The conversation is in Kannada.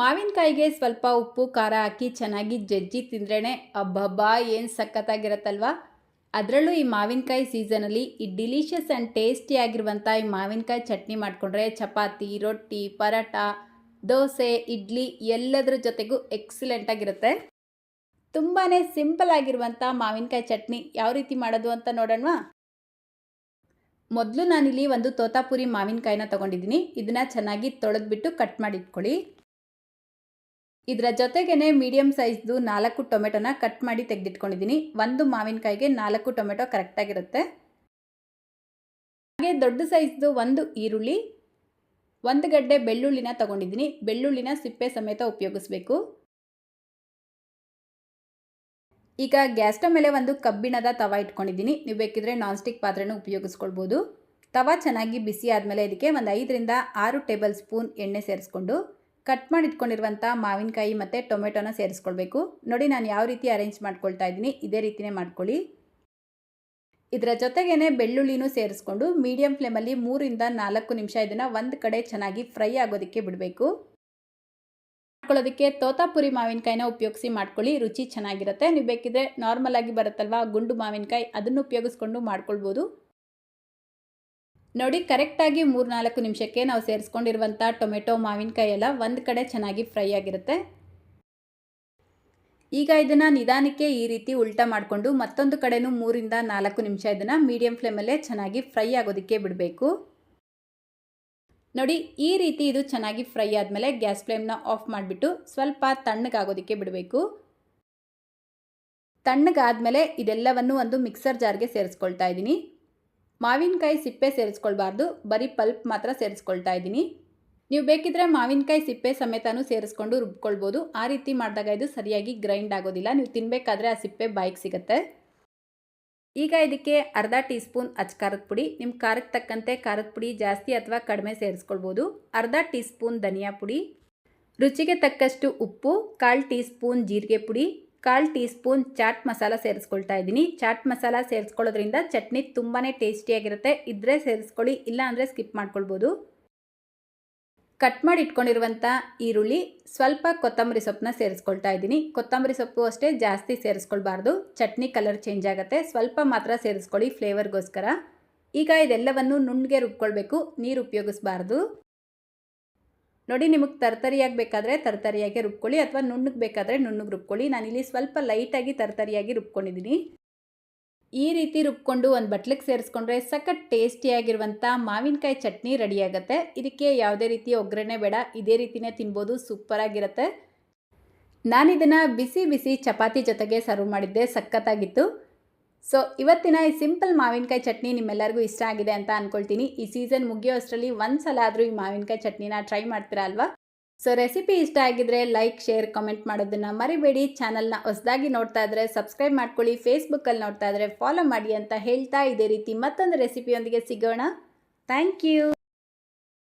ಮಾವಿನಕಾಯಿಗೆ ಸ್ವಲ್ಪ ಉಪ್ಪು, ಖಾರ ಹಾಕಿ ಚೆನ್ನಾಗಿ ಜಜ್ಜಿ ತಿಂದ್ರೇ ಅಬ್ಬಬ್ಬಾ, ಏನು ಸಖತ್ತಾಗಿರತ್ತಲ್ವಾ? ಅದರಲ್ಲೂ ಈ ಮಾವಿನಕಾಯಿ ಸೀಸನಲ್ಲಿ ಈ ಡಿಲಿಷಿಯಸ್ ಆ್ಯಂಡ್ ಟೇಸ್ಟಿಯಾಗಿರುವಂಥ ಈ ಮಾವಿನಕಾಯಿ ಚಟ್ನಿ ಮಾಡಿಕೊಂಡ್ರೆ ಚಪಾತಿ, ರೊಟ್ಟಿ ಪರೋಟ ದೋಸೆ, ಇಡ್ಲಿ ಎಲ್ಲದರ ಜೊತೆಗೂ ಎಕ್ಸಲೆಂಟಾಗಿರುತ್ತೆ ತುಂಬಾ ಸಿಂಪಲ್ ಆಗಿರುವಂಥ ಮಾವಿನಕಾಯಿ ಚಟ್ನಿ ಯಾವ ರೀತಿ ಮಾಡೋದು ಅಂತ ನೋಡೋಣವಾ? ಮೊದಲು ನಾನಿಲ್ಲಿ ಒಂದು ತೋತಾಪುರಿ ಮಾವಿನಕಾಯಿನ ತೊಗೊಂಡಿದ್ದೀನಿ. ಇದನ್ನು ಚೆನ್ನಾಗಿ ತೊಳೆದ್ಬಿಟ್ಟು ಕಟ್ ಮಾಡಿ ಇಟ್ಕೊಳ್ಳಿ ಇದರ ಜೊತೆಗೇ ಮೀಡಿಯಮ್ ಸೈಜ್ದು ನಾಲ್ಕು ಟೊಮೆಟೊನ ಕಟ್ ಮಾಡಿ ತೆಗೆದಿಟ್ಕೊಂಡಿದ್ದೀನಿ ಒಂದು ಮಾವಿನಕಾಯಿಗೆ ನಾಲ್ಕು ಟೊಮೆಟೊ ಕರೆಕ್ಟಾಗಿರುತ್ತೆ ಹಾಗೆ ದೊಡ್ಡ ಸೈಜ್ದು ಒಂದು ಈರುಳ್ಳಿ, ಒಂದು ಗಡ್ಡೆ ಬೆಳ್ಳುಳ್ಳಿನ ತಗೊಂಡಿದ್ದೀನಿ ಬೆಳ್ಳುಳ್ಳಿನ ಸಿಪ್ಪೆ ಸಮೇತ ಉಪಯೋಗಿಸ್ಬೇಕು. ಈಗ ಗ್ಯಾಸ್ ಮೇಲೆ ಒಂದು ಕಬ್ಬಿಣದ ತವ ಇಟ್ಕೊಂಡಿದ್ದೀನಿ ನೀವು ಬೇಕಿದ್ರೆ ನಾನ್ ಸ್ಟಿಕ್ ಪಾತ್ರೆನೂ ಉಪಯೋಗಿಸ್ಕೊಳ್ಬೋದು. ತವ ಚೆನ್ನಾಗಿ ಬಿಸಿ ಆದಮೇಲೆ ಇದಕ್ಕೆ ಒಂದು ಐದರಿಂದ ಆರು ಟೇಬಲ್ ಸ್ಪೂನ್ ಎಣ್ಣೆ ಸೇರಿಸ್ಕೊಂಡು ಕಟ್ ಮಾಡಿ ಇಟ್ಕೊಂಡಿರುವಂಥ ಮಾವಿನಕಾಯಿ ಮತ್ತು ಟೊಮೆಟೊನ ಸೇರಿಸ್ಕೊಳ್ಬೇಕು. ನೋಡಿ ನಾನು ಯಾವ ರೀತಿ ಅರೇಂಜ್ ಮಾಡ್ಕೊಳ್ತಾ ಇದ್ದೀನಿ, ಇದೇ ರೀತಿಯೇ ಮಾಡ್ಕೊಳ್ಳಿ. ಇದರ ಜೊತೆಗೇ ಬೆಳ್ಳುಳ್ಳಿನೂ ಸೇರಿಸ್ಕೊಂಡು ಮೀಡಿಯಂ ಫ್ಲೇಮಲ್ಲಿ ಮೂರಿಂದ ನಾಲ್ಕು ನಿಮಿಷ ಇದನ್ನು ಒಂದು ಕಡೆ ಚೆನ್ನಾಗಿ ಫ್ರೈ ಆಗೋದಕ್ಕೆ ಬಿಡಬೇಕು. ಮಾಡ್ಕೊಳ್ಳೋದಕ್ಕೆ ತೋತಾಪುರಿ ಮಾವಿನಕಾಯಿನ ಉಪಯೋಗಿಸಿ ಮಾಡ್ಕೊಳ್ಳಿ, ರುಚಿ ಚೆನ್ನಾಗಿರುತ್ತೆ. ನೀವು ಬೇಕಿದ್ರೆ ನಾರ್ಮಲ್ ಆಗಿ ಬರುತ್ತಲ್ವಾ, ಗುಂಡು ಮಾವಿನಕಾಯಿ, ಅದನ್ನು ಉಪಯೋಗಿಸ್ಕೊಂಡು ಮಾಡ್ಕೊಳ್ಬೋದು. ನೋಡಿ, ಕರೆಕ್ಟಾಗಿ ಮೂರು ನಾಲ್ಕು ನಿಮಿಷಕ್ಕೆ ನಾವು ಸೇರಿಸ್ಕೊಂಡಿರುವಂಥ ಟೊಮೆಟೊ, ಮಾವಿನಕಾಯಿ ಎಲ್ಲ ಒಂದು ಕಡೆ ಚೆನ್ನಾಗಿ ಫ್ರೈ ಆಗಿರುತ್ತೆ. ಈಗ ಇದನ್ನು ನಿಧಾನಕ್ಕೆ ಈ ರೀತಿ ಉಲ್ಟಾ ಮಾಡಿಕೊಂಡು ಮತ್ತೊಂದು ಕಡೆನೂ ಮೂರಿಂದ ನಾಲ್ಕು ನಿಮಿಷ ಇದನ್ನು ಮೀಡಿಯಂ ಫ್ಲೇಮಲ್ಲೇ ಚೆನ್ನಾಗಿ ಫ್ರೈ ಆಗೋದಕ್ಕೆ ಬಿಡಬೇಕು. ನೋಡಿ, ಈ ರೀತಿ ಇದು ಚೆನ್ನಾಗಿ ಫ್ರೈ ಆದಮೇಲೆ ಗ್ಯಾಸ್ ಫ್ಲೇಮ್ನ ಆಫ್ ಮಾಡಿಬಿಟ್ಟು ಸ್ವಲ್ಪ ತಣ್ಣಗಾಗೋದಕ್ಕೆ ಬಿಡಬೇಕು. ತಣ್ಣಗಾದಮೇಲೆ ಇದೆಲ್ಲವನ್ನು ಒಂದು ಮಿಕ್ಸರ್ ಜಾರ್ಗೆ ಸೇರಿಸ್ಕೊಳ್ತಾ ಇದ್ದೀನಿ. ಮಾವಿನಕಾಯಿ ಸಿಪ್ಪೆ ಸೇರಿಸ್ಕೊಳ್ಬಾರ್ದು, ಬರೀ ಪಲ್ಪ್ ಮಾತ್ರ ಸೇರಿಸ್ಕೊಳ್ತಾ ಇದ್ದೀನಿ. ನೀವು ಬೇಕಿದ್ರೆ ಮಾವಿನಕಾಯಿ ಸಿಪ್ಪೆ ಸಮೇತನೂ ಸೇರಿಸ್ಕೊಂಡು ರುಬ್ಕೊಳ್ಬೋದು. ಆ ರೀತಿ ಮಾಡಿದಾಗ ಇದು ಸರಿಯಾಗಿ ಗ್ರೈಂಡ್ ಆಗೋದಿಲ್ಲ. ನೀವು ತಿನ್ನಬೇಕಾದ್ರೆ ಆ ಸಿಪ್ಪೆ ಬಾಯಿಗೆ ಸಿಗುತ್ತೆ. ಈಗ ಇದಕ್ಕೆ ಅರ್ಧ ಟೀ ಸ್ಪೂನ್ ಅಚ್ಕಾರದ ಪುಡಿ ನಿಮ್ಮ ಖಾರಕ್ಕೆ ತಕ್ಕಂತೆ ಖಾರದ ಪುಡಿ ಜಾಸ್ತಿ ಅಥವಾ ಕಡಿಮೆ ಸೇರಿಸ್ಕೊಳ್ಬೋದು. ಅರ್ಧ ಟೀ ಸ್ಪೂನ್ ಧನಿಯಾ ಪುಡಿ, ರುಚಿಗೆ ತಕ್ಕಷ್ಟು ಉಪ್ಪು, ಕಾಲು ಟೀ ಸ್ಪೂನ್ ಜೀರಿಗೆ ಪುಡಿ ಕಾಲು ಟೀ ಸ್ಪೂನ್ ಚಾಟ್ ಮಸಾಲ ಸೇರಿಸ್ಕೊಳ್ತಾ ಇದ್ದೀನಿ. ಚಾಟ್ ಮಸಾಲ ಸೇರಿಸ್ಕೊಳ್ಳೋದ್ರಿಂದ ಚಟ್ನಿ ತುಂಬಾ ಟೇಸ್ಟಿಯಾಗಿರುತ್ತೆ. ಇದ್ರೆ ಸೇರಿಸ್ಕೊಳ್ಳಿ, ಇಲ್ಲ ಅಂದರೆ ಸ್ಕಿಪ್ ಮಾಡ್ಕೊಳ್ಬೋದು. ಕಟ್ ಮಾಡಿ ಇಟ್ಕೊಂಡಿರುವಂಥ ಈರುಳ್ಳಿ ಸ್ವಲ್ಪ ಕೊತ್ತಂಬರಿ ಸೊಪ್ಪನ್ನ ಸೇರಿಸ್ಕೊಳ್ತಾ ಇದ್ದೀನಿ. ಕೊತ್ತಂಬರಿ ಸೊಪ್ಪು ಅಷ್ಟೇ ಜಾಸ್ತಿ ಸೇರಿಸ್ಕೊಳ್ಬಾರ್ದು. ಚಟ್ನಿ ಕಲರ್ ಚೇಂಜ್ ಆಗುತ್ತೆ. ಸ್ವಲ್ಪ ಮಾತ್ರ ಸೇರಿಸ್ಕೊಳ್ಳಿ ಫ್ಲೇವರ್ಗೋಸ್ಕರ. ಈಗ ಇದೆಲ್ಲವನ್ನು ನುಣ್ಣಗೆ ರುಬ್ಕೊಳ್ಬೇಕು. ನೀರು ಉಪಯೋಗಿಸ್ಬಾರ್ದು. ನೋಡಿ, ನಿಮಗೆ ತರ್ತರಿಯಾಗಿ ಬೇಕಾದರೆ ತರ್ತರಿಯಾಗಿ ರುಬ್ಕೊಳ್ಳಿ, ಅಥವಾ ನುಣ್ಣಗೆ ಬೇಕಾದರೆ ನುಣ್ಣಗೆ ರುಬ್ಕೊಳ್ಳಿ. ಇಲ್ಲಿ ಸ್ವಲ್ಪ ಲೈಟಾಗಿ ತರ್ತರಿಯಾಗಿ ರುಬ್ಕೊಂಡಿದ್ದೀನಿ ಈ ರೀತಿ ರುಬ್ಕೊಂಡು ಒಂದು ಬಟ್ಲಿಗೆ ಸೇರಿಸ್ಕೊಂಡ್ರೆ ಸಖತ್ ಟೇಸ್ಟಿಯಾಗಿರುವಂಥ ಮಾವಿನಕಾಯಿ ಚಟ್ನಿ ರೆಡಿಯಾಗುತ್ತೆ. ಇದಕ್ಕೆ ಯಾವುದೇ ರೀತಿ ಒಗ್ಗರಣೆ ಬೇಡ, ಇದೇ ರೀತಿಯೇ ತಿನ್ಬೋದು, ಸೂಪರಾಗಿರುತ್ತೆ. ನಾನಿದನ್ನು ಬಿಸಿ ಬಿಸಿ ಚಪಾತಿ ಜೊತೆಗೆ ಸರ್ವ್ ಮಾಡಿದ್ದೆ, ಸಖತ್ತಾಗಿತ್ತು. ಸೊ ಇವತ್ತಿನ ಈ ಸಿಂಪಲ್ ಮಾವಿನಕಾಯಿ ಚಟ್ನಿ ನಿಮ್ಮೆಲ್ಲರಿಗೂ ಇಷ್ಟ ಆಗಿದೆ ಅಂತ ಅಂದ್ಕೊಳ್ತೀನಿ ಈ ಸೀಸನ್ ಮುಗಿಯೋ ಅಷ್ಟರಲ್ಲಿ ಒಂದು ಸಲ ಆದರೂ ಈ ಮಾವಿನಕಾಯಿ ಚಟ್ನಿನ ಟ್ರೈ ಮಾಡ್ತೀರಾ ಅಲ್ವಾ? ಸೊ ರೆಸಿಪಿ ಇಷ್ಟ ಆಗಿದ್ರೆ ಲೈಕ್ ಶೇರ್ ಕಮೆಂಟ್ ಮಾಡೋದನ್ನು ಮರಿಬೇಡಿ. ಚಾನಲ್ನ ಹೊಸದಾಗಿ ನೋಡ್ತಾ ಇದ್ರೆ ಸಬ್ಸ್ಕ್ರೈಬ್ ಮಾಡ್ಕೊಳ್ಳಿ. ಫೇಸ್ಬುಕ್ಕಲ್ಲಿ ನೋಡ್ತಾ ಇದ್ರೆ ಫಾಲೋ ಮಾಡಿ ಅಂತ ಹೇಳ್ತಾ ಇದೇ ರೀತಿ ಮತ್ತೊಂದು ರೆಸಿಪಿಯೊಂದಿಗೆ ಸಿಗೋಣ. Thank you